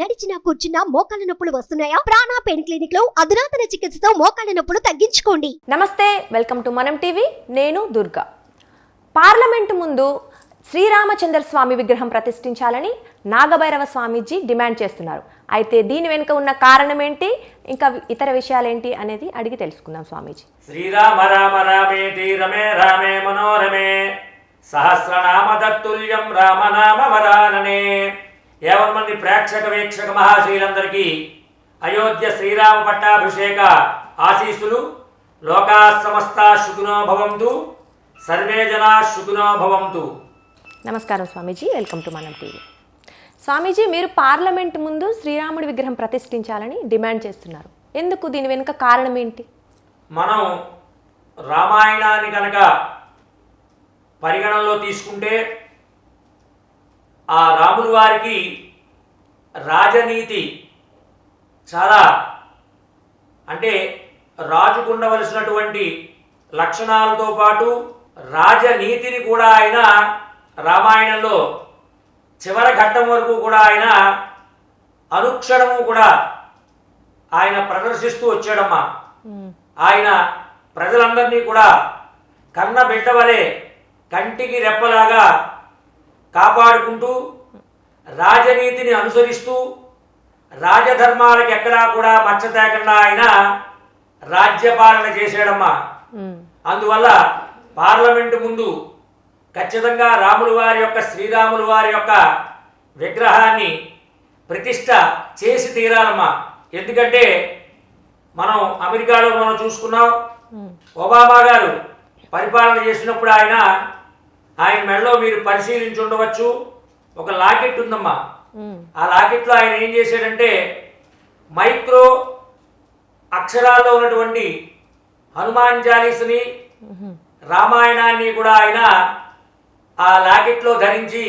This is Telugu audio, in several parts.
నడిచినా కూర్చున్నా మోకాళ్ళ నొప్పులు వస్తున్నాయా? ప్రాణా పెయిన్ క్లినిక్లో అధునాతన చికిత్సతో మోకాళ్ళ నొప్పులు తగ్గించుకోండి. నమస్తే వెల్కమ్ టు మనం టీవీ. నేను దుర్గా. పార్లమెంటు ముందు శ్రీరామచంద్ర స్వామి విగ్రహం ప్రతిష్ఠించాలని నాగభైరవ స్వామీజీ డిమాండ్ చేస్తున్నారు. అయితే దీని వెనుక ఉన్న కారణం ఏంటి? ఇంకా ఇతర విషయాలేంటి అనేది అడిగి తెలుసుకుందాం స్వామీజీ. శ్రీరామ రామ రామేతి రమే రామే మనోరమే. సహస్రనామ తత్తుల్యం రామనామ వరాననే. యావన్ మంది ప్రేక్షక వీక్షక మహాశీలందరికీ అయోధ్య శ్రీరామ పట్టాభిషేక ఆశీస్సులు. లోకా సమస్త శుకునో భవంతు సర్వే జనా శుకునో భవంతు నమస్కారం స్వామీజీ. Welcome to Manam TV. స్వామీజీ మీరు పార్లమెంట్ ముందు శ్రీరాముడి విగ్రహం ప్రతిష్ఠించాలని డిమాండ్ చేస్తున్నారు. ఎందుకు? దీని వెనుక కారణం ఏంటి? మనం రామాయణాన్ని కనుక పరిగణనలో తీసుకుంటే ఆ రాముల వారికి రాజనీతి చాలా అంటే రాజుకు ఉండవలసినటువంటి లక్షణాలతో పాటు రాజనీతిని కూడా ఆయన రామాయణంలో చివరి ఘట్టం వరకు కూడా ఆయన అనుక్షణము కూడా ఆయన ప్రదర్శిస్తూ వచ్చాడమ్మా. ఆయన ప్రజలందరినీ కూడా కన్న బిడ్డ వలె కంటికి రెప్పలాగా కాపాడుకుంటూ రాజనీతిని అనుసరిస్తూ రాజధర్మాలకు ఎక్కడా కూడా మచ్చ తేకుండా ఆయన రాజ్యపాలన చేశాడమ్మా. మ్మ్. అందువల్ల పార్లమెంటు ముందు ఖచ్చితంగా రాముల వారి యొక్క శ్రీరాముల వారి యొక్క విగ్రహాన్ని ప్రతిష్ట చేసి తీరాలమ్మా. ఎందుకంటే మనం అమెరికాలో మనం చూసుకున్నాం ఒబామా గారు పరిపాలన చేసినప్పుడు ఆయన ఆయన మెడలో మీరు పరిశీలించి ఉండవచ్చు. ఒక లాకెట్ ఉందమ్మా. మ్మ్. ఆ లాకెట్లో ఆయన ఏం చేశాడంటే మైక్రో అక్షరాల్లో ఉన్నటువంటి హనుమాన్ చాలీసుని రామాయణాన్ని కూడా ఆయన ఆ లాకెట్లో ధరించి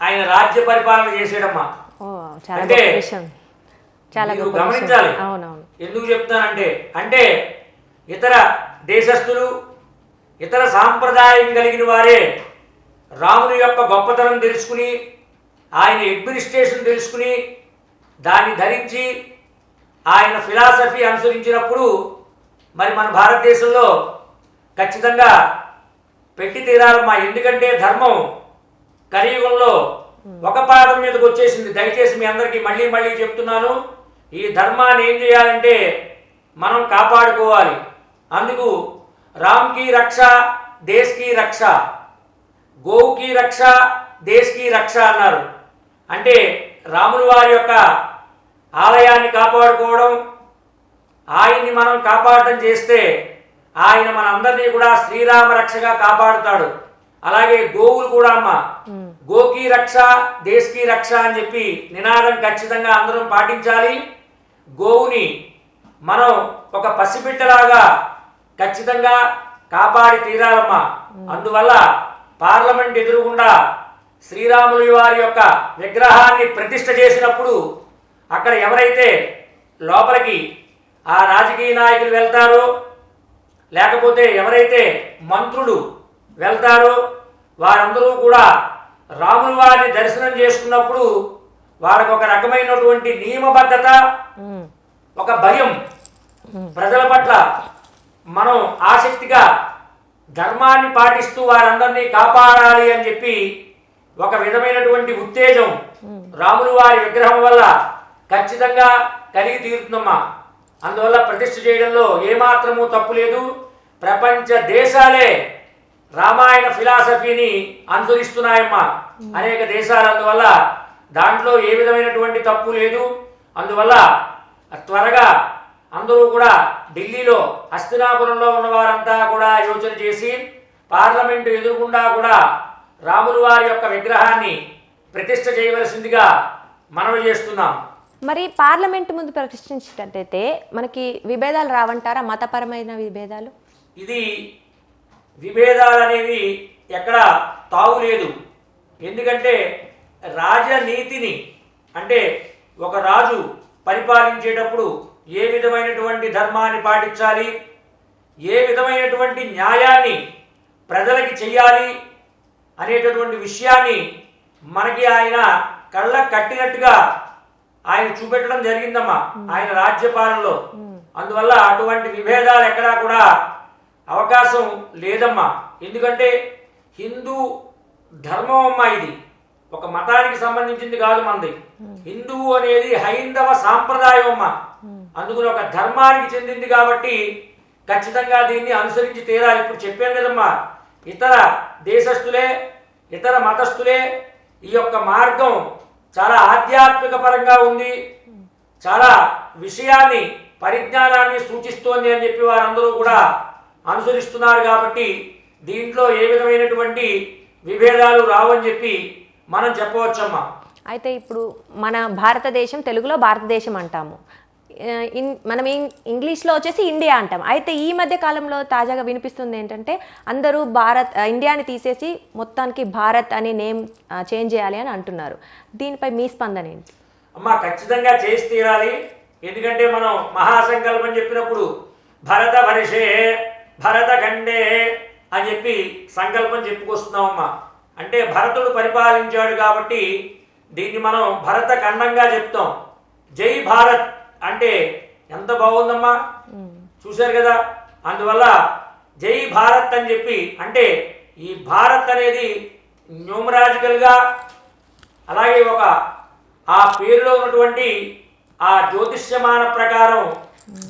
ఆయన రాజ్య పరిపాలన చేసాడమ్మా చాలా అంటే గమనించాలి. ఎందుకు చెప్తానంటే అంటే ఇతర దేశస్థులు ఇతర సాంప్రదాయం కలిగిన వారే రాముని యొక్క గొప్పతనం తెలుసుకుని ఆయన అడ్మినిస్ట్రేషన్ తెలుసుకుని దాన్ని ధరించి ఆయన ఫిలాసఫీ అనుసరించినప్పుడు మరి మన భారతదేశంలో ఖచ్చితంగా పెట్టి తీరాలమ్మా. ఎందుకంటే ధర్మం కలియుగంలో ఒక పాదం మీదకి వచ్చేసింది. దయచేసి మీ అందరికీ మళ్ళీ మళ్ళీ చెప్తున్నాను ఈ ధర్మాన్ని ఏం చేయాలంటే మనం కాపాడుకోవాలి. అందుకు రామ్కి రక్ష దేశ్కి రక్ష. గోవుకి రక్ష దేశ్కి రక్ష అన్నారు. అంటే రాముల వారి యొక్క ఆలయాన్ని కాపాడుకోవడం ఆయన్ని మనం కాపాడటం చేస్తే ఆయన మనందరినీ కూడా శ్రీరామ రక్షగా కాపాడుతాడు. అలాగే గోవులు కూడా అమ్మ. గోకి రక్ష దేశ్కి రక్ష అని చెప్పి నినాదం ఖచ్చితంగా అందరం పాటించాలి. గోవుని మనం ఒక పసిబిడ్డలాగా ఖచ్చితంగా కాపాడి తీరాలమ్మా. అందువల్ల పార్లమెంట్ ఎదురుగుండా శ్రీరాములు వారి యొక్క విగ్రహాన్ని ప్రతిష్ఠ చేసినప్పుడు అక్కడ ఎవరైతే లోపలికి ఆ రాజకీయ నాయకులు వెళ్తారో లేకపోతే ఎవరైతే మంత్రులు వెళ్తారో వారందరూ కూడా రాముల వారిని దర్శనం చేసుకున్నప్పుడు వారికి ఒక రకమైనటువంటి నియమబద్ధత. ఒక భయం ప్రజల పట్ల మనం ఆసక్తిగా ధర్మాన్ని పాటిస్తూ వారందరినీ కాపాడాలి అని చెప్పి ఒక విధమైనటువంటి ఉత్తేజం రాములు వారి విగ్రహం వల్ల ఖచ్చితంగా కలిగి తీరుతుందమ్మా. అందువల్ల ప్రతిష్ఠ చేయడంలో ఏమాత్రము తప్పు లేదు. ప్రపంచ దేశాలే రామాయణ ఫిలాసఫీని అనుసరిస్తున్నాయమ్మా. అనేక దేశాలు అందువల్ల దాంట్లో ఏ విధమైనటువంటి తప్పు లేదు. అందువల్ల త్వరగా అందరూ కూడా ఢిల్లీలో హస్తినాపురంలో ఉన్న వారంతా కూడా యోచన చేసి పార్లమెంటు ఎదురుగుండా కూడా రాములు వారి యొక్క విగ్రహాన్ని ప్రతిష్ఠ చేయవలసిందిగా మనవి చేస్తున్నాం. మరి పార్లమెంట్ ముందు ప్రతిష్ఠించినట్టయితే మనకి విభేదాలు రావంటారా? మతపరమైన విభేదాలు? ఇది విభేదాలు అనేవి ఎక్కడ తావు లేదు. ఎందుకంటే రాజనీతిని అంటే ఒక రాజు పరిపాలించేటప్పుడు ఏ విధమైనటువంటి ధర్మాన్ని పాటించాలి? ఏ విధమైనటువంటి న్యాయాన్ని ప్రజలకి చెయ్యాలి అనేటటువంటి విషయాన్ని మనకి ఆయన కళ్ళ కట్టినట్టుగా ఆయన చూపెట్టడం జరిగిందమ్మా ఆయన రాజ్యపాలనలో. అందువల్ల అటువంటి విభేదాలు ఎక్కడా కూడా అవకాశం లేదమ్మా. ఎందుకంటే హిందూ ధర్మం అమ్మా ఇది. ఒక మతానికి సంబంధించింది కాదు మనది హిందువు అనేది హైందవ సాంప్రదాయం అమ్మా. అందుకని ఒక ధర్మానికి చెందింది కాబట్టి ఖచ్చితంగా దీన్ని అనుసరించి తీరాలి. ఇప్పుడు చెప్పాను కదమ్మా ఇతర దేశస్థులే ఇతర మతస్థులే ఈ యొక్క మార్గం చాలా ఆధ్యాత్మిక పరంగా ఉంది. చాలా విషయాన్ని పరిజ్ఞానాన్ని సూచిస్తోంది అని చెప్పి వారందరూ కూడా అనుసరిస్తున్నారు కాబట్టి దీంట్లో ఏ విధమైనటువంటి విభేదాలు రావని చెప్పి మనం చెప్పవచ్చమ్మా. అయితే ఇప్పుడు మన భారతదేశం తెలుగులో భారతదేశం అంటాము. మనం ఇంగ్లీష్లో వచ్చేసి ఇండియా అంటాం. అయితే ఈ మధ్య కాలంలో తాజాగా వినిపిస్తుంది ఏంటంటే అందరూ భారత్ ఇండియాని తీసేసి మొత్తానికి భారత్ అనే నేమ్ చేంజ్ చేయాలి అని అంటున్నారు. దీనిపై మీ స్పందన ఏంటి? అమ్మా ఖచ్చితంగా చేసి తీరాలి. ఎందుకంటే మనం మహాసంకల్పం చెప్పినప్పుడు భరత వర్షే భరత ఖండే అని చెప్పి సంకల్పం చెప్పుకొస్తున్నామమ్మా. అంటే భరతుడు పరిపాలించాడు కాబట్టి దీన్ని మనం భరత ఖండంగా చెప్తాం. జై భారత్! అంటే ఎంత బాగుందమ్మా? చూశారు కదా? అందువల్ల జై భారత్ అని చెప్పి అంటే ఈ భారత్ అనేది న్యూమరాజికల్గా అలాగే ఒక ఆ పేరులో ఉన్నటువంటి ఆ జ్యోతిష్యమాన ప్రకారం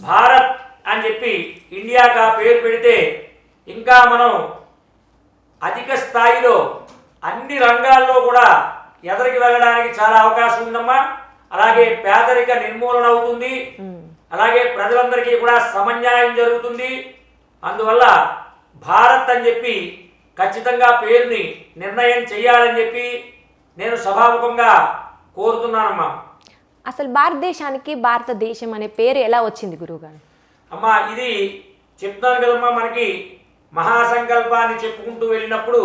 భారత్ అని చెప్పి ఇండియాకి ఆ పేరు పెడితే ఇంకా మనం అధిక స్థాయిలో అన్ని రంగాల్లో కూడా ఎదరికి వెళ్ళడానికి చాలా అవకాశం ఉందమ్మా. అలాగే పేదరిక నిర్మూలన అవుతుంది అలాగే ప్రజలందరికీ కూడా సమన్యాయం జరుగుతుంది. అందువల్ల భారత్ అని చెప్పి ఖచ్చితంగా పేరుని నిర్ణయం చేయాలని చెప్పి నేను సభాముఖంగా కోరుతున్నానమ్మా. అసలు భారతదేశానికి భారతదేశం అనే పేరు ఎలా వచ్చింది గురువుగారు అమ్మా ఇది చెప్తాను కదమ్మా మనకి మహాసంకల్పాన్ని చెప్పుకుంటూ వెళ్ళినప్పుడు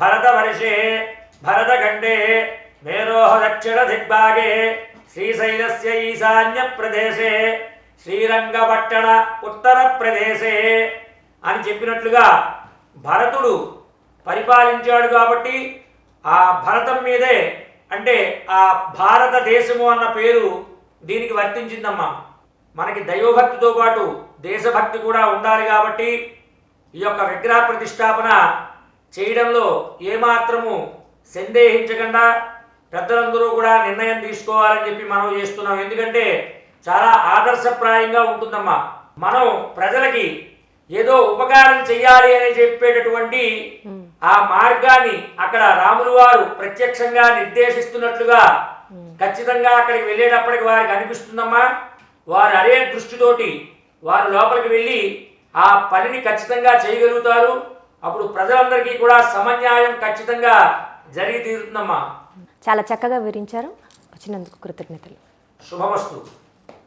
భరత వర్షే భరత ఖండే మేరోహ దక్షిణ దిగ్భాగే శ్రీశైలస్య ఈశాన్య ప్రదేశే శ్రీరంగపట్టణ ఉత్తర ప్రదేశే అని చెప్పినట్లుగా భరతుడు పరిపాలించాడు కాబట్టి ఆ భరతం మీదే అంటే ఆ భారతదేశము అన్న పేరు దీనికి వర్తించిందమ్మా. మనకి దైవభక్తితో పాటు దేశభక్తి కూడా ఉండాలి కాబట్టి ఈ యొక్క విగ్రహ ప్రతిష్టాపన చేయడంలో ఏమాత్రము సందేహించకుండా పెద్దలందరూ కూడా నిర్ణయం తీసుకోవాలని చెప్పి మనం చేస్తున్నాం. ఎందుకంటే చాలా ఆదర్శప్రాయంగా ఉంటుందమ్మా. మనం ప్రజలకి ఏదో ఉపకారం చెయ్యాలి అని చెప్పేటటువంటి ఆ మార్గాన్ని అక్కడ రాములు వారు ప్రత్యక్షంగా నిర్దేశిస్తున్నట్లుగా ఖచ్చితంగా అక్కడికి వెళ్ళేటప్పటికి వారికి అనిపిస్తుందమ్మా. వారు అదే దృష్టితోటి వారు లోపలికి వెళ్ళి ఆ పనిని ఖచ్చితంగా చేయగలుగుతారు. అప్పుడు ప్రజలందరికీ కూడా సమన్యాయం ఖచ్చితంగా జరిగి తీరుతుందమ్మా. చాలా చక్కగా వివరించారు. వచ్చినందుకు కృతజ్ఞతలు. శుభమస్తు.